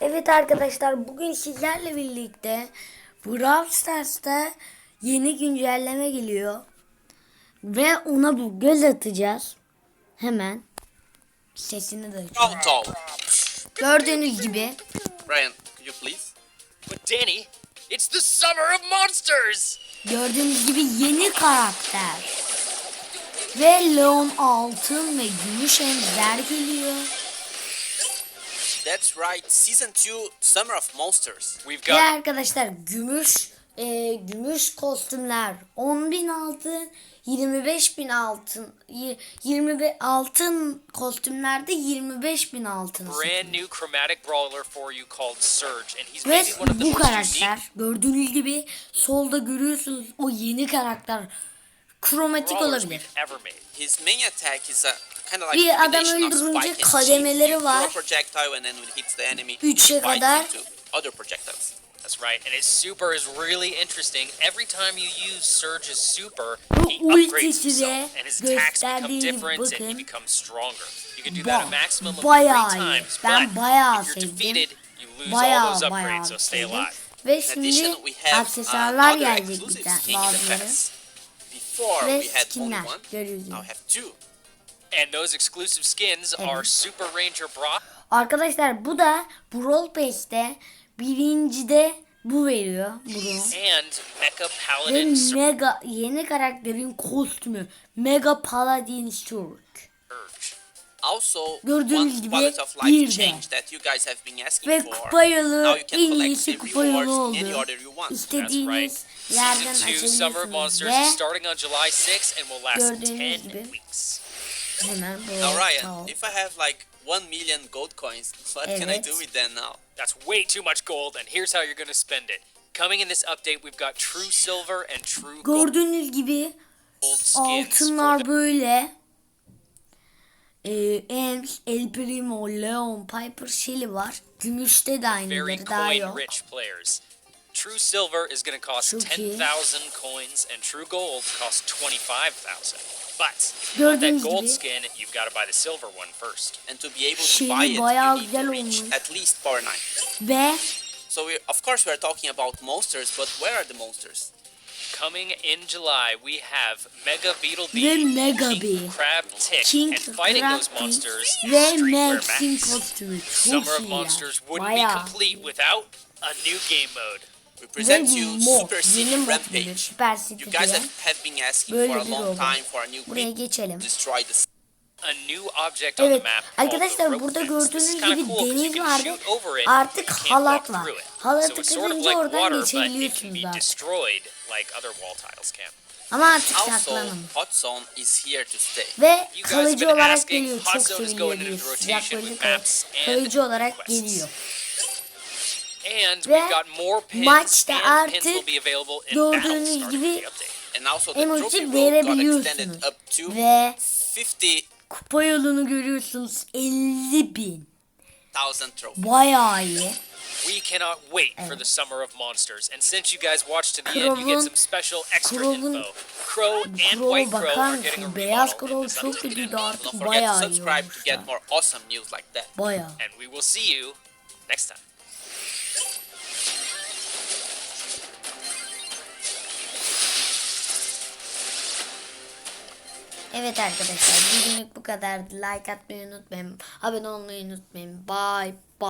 Evet arkadaşlar bugün sizlerle birlikte Brawl Stars'ta yeni güncelleme geliyor. Ve ona bir göz atacağız. Hemen. Sesini de açıyorum. Gördüğünüz gibi Ryan, could you please? But Danny, it's the summer of monsters! gördüğünüz gibi yeni karakter. Ve Leon altın ve gümüş ender geliyor. That's right, Season 2, Summer of Monsters. We've Ve got arkadaşlar gümüş e, gümüş kostümler 10.000 altın 25.000 altın y- 20 altın kostümlerde 25.000 altın. brand new chromatic brawler for you called Surge, and he's Ve maybe one of the bu karakter unique gördüğünüz gibi solda görüyorsunuz o yeni karakter kromatik olabilir. Bir adam öldürünce kademeleri var. throw a projectile and then when it hits the enemy, Üçe it bites kadar. That's right, and his super is really interesting. Every time you use Surge's super, Bu he upgrades ultisi himself, de and his attacks become gösterdiği gibi different and he bakın. becomes stronger. You can do that a Bak, maximum of bayağı three iyi. times, Ben but bayağı if you're sevdim. defeated, you lose all Bayağı those bayağı upgrades, so stay sevdim. alive. Ve şimdi aksesuarlar uh, gelecek bir tane bazıları. Before Ve we had only skinler one, görüyoruz. now have two. And those exclusive skins are. Super Ranger Brock, Arkadaşlar bu da Brawl Pass'te birincide bu veriyor bunu. and Mecha Ve Paladin Surge. mega yeni karakterin kostümü Mega Paladin Surge. Also, Gördüğünüz one gibi quality of bir life de. change that you guys have been asking Ve for. kupa yolu Now you can en collect iyisi the kupa yolu rewards in any oldu. order you want. İstediğiniz That's right. yerden Season 2 Summer of açabilirsiniz Monsters ve is starting on July 6th and will last Gördüğünüz 10 gibi. weeks. hemen bu Now Ryan, Tamam. if I have like 1 million gold coins, what can I Evet. do with them now? That's way too much gold, and here's how you're going to spend it. Coming in this update, we've got True Silver and True Gold Gördüğünüz gibi skins. for altınlar the böyle. Ee, Ems, El Primo, Leon, Piper, Shelly var. Gümüşte de aynıları daha yok. rich players. True Silver is going to cost Çok iyi. 10,000 coins, and True Gold costs 25,000. But on Gördüğünüz that gold gibi skin, you've got to buy the silver one first. And to be able to buy it, you need to reach olmuş. at least power 9. ve So we, of course we are talking about monsters, but where are the monsters? Coming in July, we have Mega Beetle Ve Bee, Mega King Bee, Crab Tick, King and fighting those Crafty monsters ve Streetwear Max'in Max. kostümü çok Summer of iyiler. Monsters wouldn't be Bayağı. complete without a new game mode. We Ve present you mod, Super yeni City mod gibi Rampage. Super You City guys diye. have, have been asking Böyle for a bir long oldu. time for a new Buraya geçelim. to destroy the A new object on Evet the map called the arkadaşlar rope burada fence. This is gördüğünüz kinda gibi cool 'cause you deniz can vardı. shoot over it, Artık but you can't halat walk var. through it. Halatı So it's sort of kırınca like oradan water, but it can geçebiliyorsunuz be artık. destroyed like other wall tiles can. Ama artık Also, saklanın. Hot Zone is here to stay. Ve You guys have kalıcı been olarak asking, geliyor. Hot Çok Zone is seviliyor into Sıcak rotation bölge with kal- maps and kalıcı olarak geliyor. And Ve we've got more pins maçta and pins will artık be available in gördüğünüz battle starting gibi with the update. And also the emoji trophy roll got verebiliyorsunuz. extended up to Ve 50,000 kupa yolunu görüyorsunuz 50 bin. Bayağı iyi. We cannot wait for the mm. summer of monsters. And since you guys watched to the end, you get some special extra info. Crow and White Crow are getting a? Remodel Crow çok. Don't forget to subscribe to get more awesome news like that. Bayağı. And we will see you next time. Evet arkadaşlar bugünlük bu kadar. Like atmayı unutmayın. Abone olmayı unutmayın. Bye.